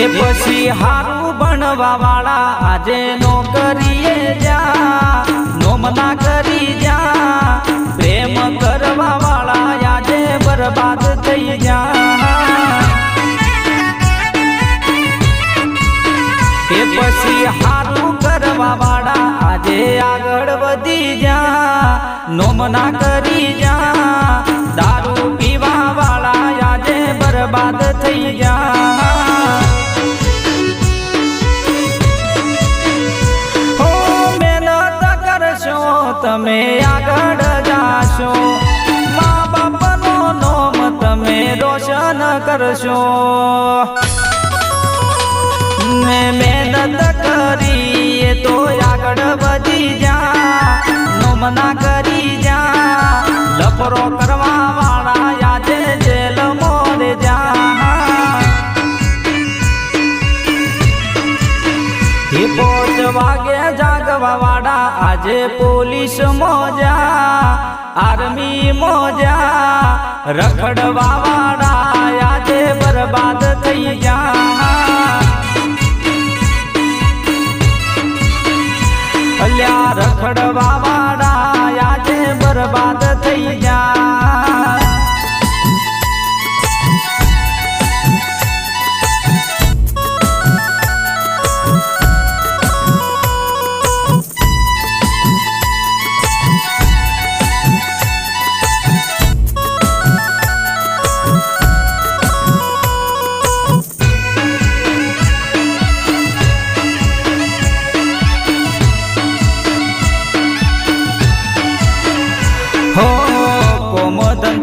એ પછી હારું બનવા વાળા આજે નોકરીએ જા, નોમના કરી જા, પ્રેમ કરવા વાળા આજે બરબાદ થઈ જા. એ પછી હારું કરવા વાળા આજે આગળ વધી જા, નોમના કરી જા તમે આગળ જાશો. મા બાપનો નોમ તમે રોશન કરશો. ને મહેનત કરીએ તો આગળ વધી જા. નોમના કરી જા. લપરો કરવા આજે પોલીસ મોજા, આર્મી મોજા રખડવા વાળા આજે બરબાદ થઈ ગયા. અલ્યા રખડવા વાળા આજે બરબાદ થઈ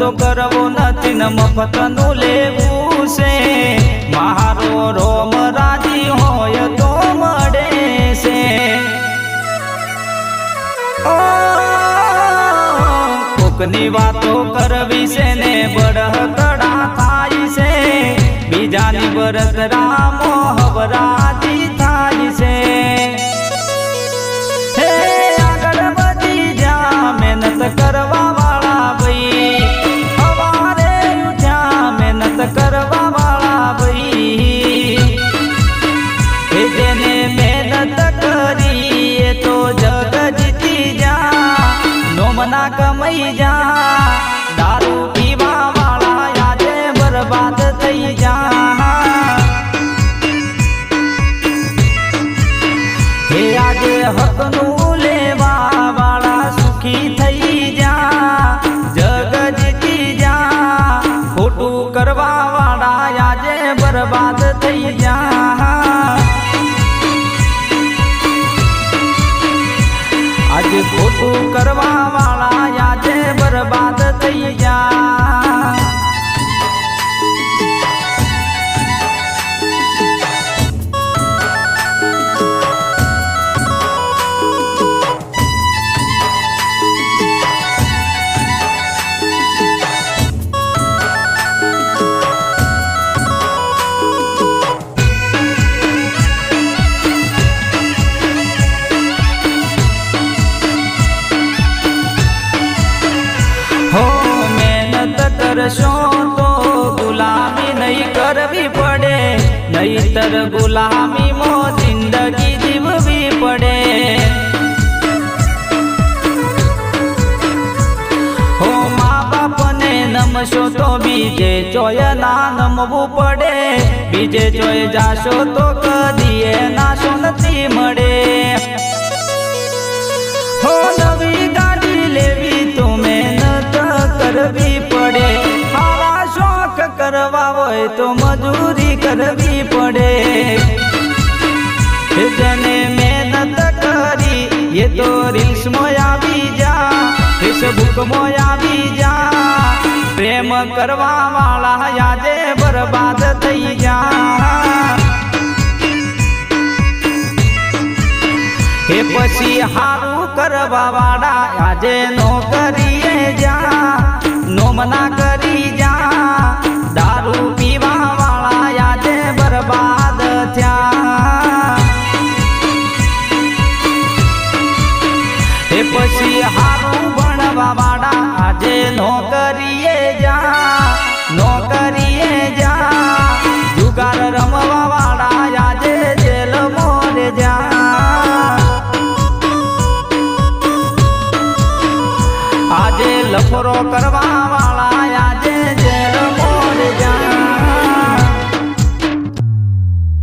ધંધો કરવો નથી, ને મફતનું લેવું છે. મારો રોમ રાજી હોય તો મળે છે. કોકની વાતો કરવી છે ને બળહકડા થાય છે. બીજાની બરત રામો હવરાજી કરવા વાળા આજે હો, મહેનત કરશો તો ગુલામી નહીં કરવી પડે, નહીતર ગુલામીમાં જિંદગી જીવવી પડે. હો, મા બાપને નમશો તો બીજે ચોય ના નમવું પડે, બીજે ચોય જાશો તો કદીએ નાશો નથી મળે. હો, નવી કરવી પડે. મારા શોખ કરવા હોય તો મજૂરી કરવી પડે. જેને મહેનત કરી, એ તો રીલ્સમાં આવી જા, ફેસબુકમાં આવી જા. પ્રેમ કરવા વાળા આજે બરબાદ થઈ જા. એ પછી હારું કરવા વાળા આજે નોકરીએ જા નોમના લફરો કરવા